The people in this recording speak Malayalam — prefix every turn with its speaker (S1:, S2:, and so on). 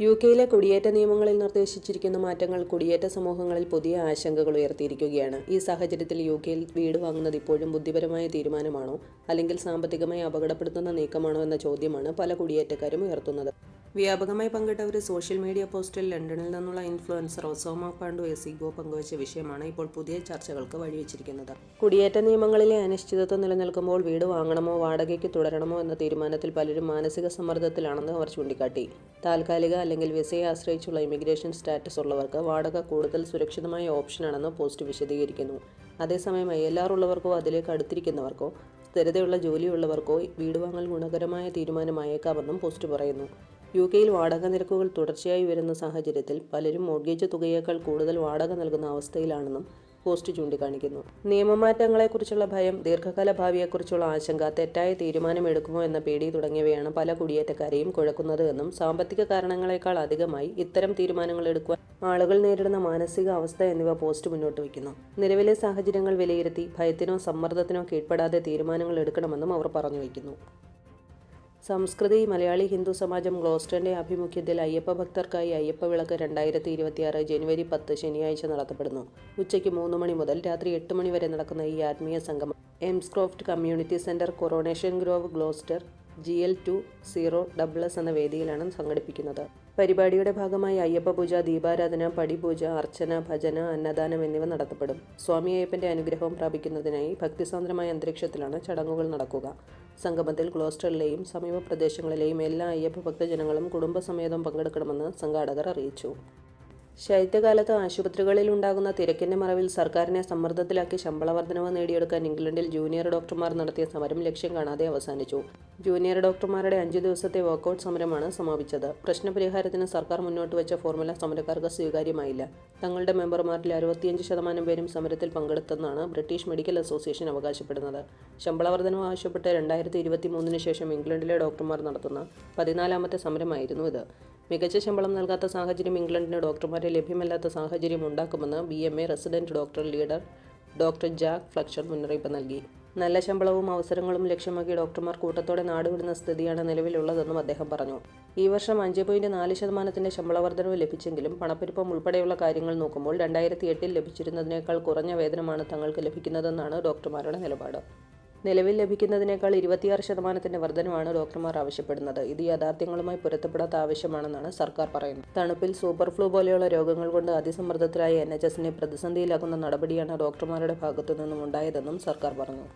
S1: യു കെയിലെ കുടിയേറ്റ നിയമങ്ങളിൽ നിർദ്ദേശിച്ചിരിക്കുന്ന മാറ്റങ്ങൾ കുടിയേറ്റ സമൂഹങ്ങളിൽ പുതിയ ആശങ്കകൾ ഉയർത്തിയിരിക്കുകയാണ്. ഈ സാഹചര്യത്തിൽ യു കെയിൽ വീട് വാങ്ങുന്നത് ഇപ്പോഴും ബുദ്ധിപരമായ തീരുമാനമാണോ? അല്ലെങ്കിൽ സാമ്പത്തികമായി അപകടപ്പെടുത്തുന്ന നീക്കമാണോ എന്ന ചോദ്യമാണ് പല കുടിയേറ്റക്കാരും ഉയർത്തുന്നത്. വ്യാപകമായി പങ്കിട്ട ഒരു സോഷ്യൽ മീഡിയ പോസ്റ്റിൽ ലണ്ടനിൽ നിന്നുള്ള ഇൻഫ്ലുവൻസർ ഒസോമ പാണ്ഡു എസിഗോ പങ്കുവച്ച വിഷയമാണ് ഇപ്പോൾ പുതിയ ചർച്ചകൾക്ക് വഴിവെച്ചിരിക്കുന്നത്. കുടിയേറ്റ നിയമങ്ങളിലെ അനിശ്ചിതത്വം നിലനിൽക്കുമ്പോൾ വീട് വാങ്ങണമോ വാടകയ്ക്ക് തുടരണമോ എന്ന തീരുമാനത്തിൽ പലരും മാനസിക സമ്മർദ്ദത്തിലാണെന്ന് അവർ ചൂണ്ടിക്കാട്ടി. താൽക്കാലിക അല്ലെങ്കിൽ വിസയെ ആശ്രയിച്ചുള്ള ഇമിഗ്രേഷൻ സ്റ്റാറ്റസ് ഉള്ളവർക്ക് വാടക കൂടുതൽ സുരക്ഷിതമായ ഓപ്ഷനാണെന്ന് പോസ്റ്റ് വിശദീകരിക്കുന്നു. അതേസമയം ഐ എൽ ആർ ഉള്ളവർക്കോ അതിലേക്ക് അടുത്തിരിക്കുന്നവർക്കോ സ്ഥിരതയുള്ള ജോലിയുള്ളവർക്കോ വീട് വാങ്ങൽ ഗുണകരമായ തീരുമാനമായേക്കാമെന്നും പോസ്റ്റ് പറയുന്നു. യു കെയിൽ വാടക നിരക്കുകൾ തുടർച്ചയായി വരുന്ന സാഹചര്യത്തിൽ പലരും മോർഗേജ് തുകയേക്കാൾ കൂടുതൽ വാടക നൽകുന്ന അവസ്ഥയിലാണെന്നും പോസ്റ്റ് ചൂണ്ടിക്കാണിക്കുന്നു. നിയമമാറ്റങ്ങളെക്കുറിച്ചുള്ള ഭയം ദീർഘകാല ഭാവിയെക്കുറിച്ചുള്ള ആശങ്ക തെറ്റായ തീരുമാനമെടുക്കുമോ എന്ന പേടി തുടങ്ങിയവയാണ് പല കുടിയേറ്റക്കാരെയും കുഴക്കുന്നത് എന്നും സാമ്പത്തിക കാരണങ്ങളെക്കാൾ അധികമായി ഇത്തരം തീരുമാനങ്ങൾ എടുക്കുവാൻ ആളുകൾ നേരിടുന്ന മാനസിക അവസ്ഥ എന്നിവ പോസ്റ്റ് മുന്നോട്ട് വയ്ക്കുന്നു. നിലവിലെ സാഹചര്യങ്ങൾ വിലയിരുത്തി ഭയത്തിനോ സമ്മർദ്ദത്തിനോ കീഴ്പ്പെടാതെ തീരുമാനങ്ങൾ എടുക്കണമെന്നും അവർ പറഞ്ഞു വയ്ക്കുന്നു. സംസ്കൃതി മലയാളി ഹിന്ദു സമാജം ഗ്ലോസ്റ്റന്റെ ആഭിമുഖ്യത്തിൽ അയ്യപ്പ ഭക്തർക്കായി അയ്യപ്പ വിളക്ക് രണ്ടായിരത്തി ഇരുപത്തിയാറ് ജനുവരി പത്ത് ശനിയാഴ്ച നടത്തപ്പെടുന്നു. ഉച്ചയ്ക്ക് മൂന്ന് മണി മുതൽ രാത്രി എട്ട് മണി വരെ നടക്കുന്ന ഈ ആത്മീയ സംഗമം Elmscroft community centre coronation grove Gloucester G L two zero double എന്ന വേദിയിലാണ് സംഘടിപ്പിക്കുന്നത്. പരിപാടിയുടെ ഭാഗമായി അയ്യപ്പ പൂജ ദീപാരാധന പടിപൂജ അർച്ചന ഭജന അന്നദാനം എന്നിവ നടത്തപ്പെടും. സ്വാമി അയ്യപ്പന്റെ അനുഗ്രഹം പ്രാപിക്കുന്നതിനായി ഭക്തിസാന്ദ്രമായ അന്തരീക്ഷത്തിലാണ് ചടങ്ങുകൾ നടക്കുക. സംഗമത്തിൽ ക്ലോസ്റ്ററിലെയും സമീപ പ്രദേശങ്ങളിലെയും എല്ലാ അയ്യപ്പ ഭക്തജനങ്ങളും കുടുംബസമേതം പങ്കെടുക്കണമെന്ന് സംഘാടകർ അറിയിച്ചു. ശൈത്യകാലത്ത് ആശുപത്രികളിൽ ഉണ്ടാകുന്ന തിരക്കിന്റെ മറവിൽ സർക്കാരിനെ സമ്മർദ്ദത്തിലാക്കി ശമ്പള വർധനവ് നേടിയെടുക്കാൻ ഇംഗ്ലണ്ടിൽ ജൂനിയർ ഡോക്ടർമാർ നടത്തിയ സമരം ലക്ഷ്യം കാണാതെ അവസാനിച്ചു. ജൂനിയർ ഡോക്ടർമാരുടെ അഞ്ചു ദിവസത്തെ വാക്കൌട്ട് സമരമാണ് സമാപിച്ചത്. പ്രശ്നപരിഹാരത്തിന് സർക്കാർ മുന്നോട്ട് വെച്ച ഫോർമുല സമരക്കാർക്ക് സ്വീകാര്യമായില്ല. തങ്ങളുടെ മെമ്പർമാരിൽ അറുപത്തിയഞ്ച് ശതമാനം പേരും സമരത്തിൽ പങ്കെടുത്തെന്നാണ് ബ്രിട്ടീഷ് മെഡിക്കൽ അസോസിയേഷൻ അവകാശപ്പെടുന്നത്. ശമ്പള വർധനവ് ആവശ്യപ്പെട്ട് രണ്ടായിരത്തി ഇരുപത്തി മൂന്നിന് ശേഷം ഇംഗ്ലണ്ടിലെ ഡോക്ടർമാർ നടത്തുന്ന പതിനാലാമത്തെ സമരമായിരുന്നു ഇത്. മികച്ച ശമ്പളം നൽകാത്ത സാഹചര്യം ഇംഗ്ലണ്ടിന് ഡോക്ടർമാരെ ലഭ്യമല്ലാത്ത സാഹചര്യം ഉണ്ടാക്കുമെന്ന് B M A resident doctor leader doctor Jack Fletcher മുന്നറിയിപ്പ് നൽകി. നല്ല ശമ്പളവും അവസരങ്ങളും ലക്ഷ്യമാക്കി ഡോക്ടർമാർ കൂട്ടത്തോടെ നാടുവിടുന്ന സ്ഥിതിയാണ് നിലവിലുള്ളതെന്നും അദ്ദേഹം പറഞ്ഞു. ഈ വർഷം അഞ്ച് പോയിന്റ് നാല് ശതമാനത്തിന്റെ ശമ്പള വർധനവ് ലഭിച്ചെങ്കിലും പണപ്പെരുപ്പം ഉൾപ്പെടെയുള്ള കാര്യങ്ങൾ നോക്കുമ്പോൾ രണ്ടായിരത്തി എട്ടിൽ ലഭിച്ചിരുന്നതിനേക്കാൾ കുറഞ്ഞ വേതനമാണ് തങ്ങൾക്ക് ലഭിക്കുന്നതെന്നാണ് ഡോക്ടർമാരുടെ നിലപാട്. നിലവിൽ ലഭിക്കുന്നതിനേക്കാൾ ഇരുപത്തിയാറ് ശതമാനത്തിന്റെ വർധനമാണ് ഡോക്ടർമാർ ആവശ്യപ്പെടുന്നത്. ഇത് യാഥാർത്ഥ്യങ്ങളുമായി പൊരുത്തപ്പെടാത്ത ആവശ്യമാണെന്നാണ് സർക്കാർ പറയുന്നത്. തണുപ്പിൽ സൂപ്പർ ഫ്ലൂ പോലെയുള്ള രോഗങ്ങൾ കൊണ്ട് അതിസമ്മർദ്ദത്തിലായ എൻ എച്ച് എസിനെ പ്രതിസന്ധിയിലാക്കുന്ന നടപടിയാണ് ഡോക്ടർമാരുടെ ഭാഗത്തു നിന്നും ഉണ്ടായതെന്നും സർക്കാർ പറഞ്ഞു.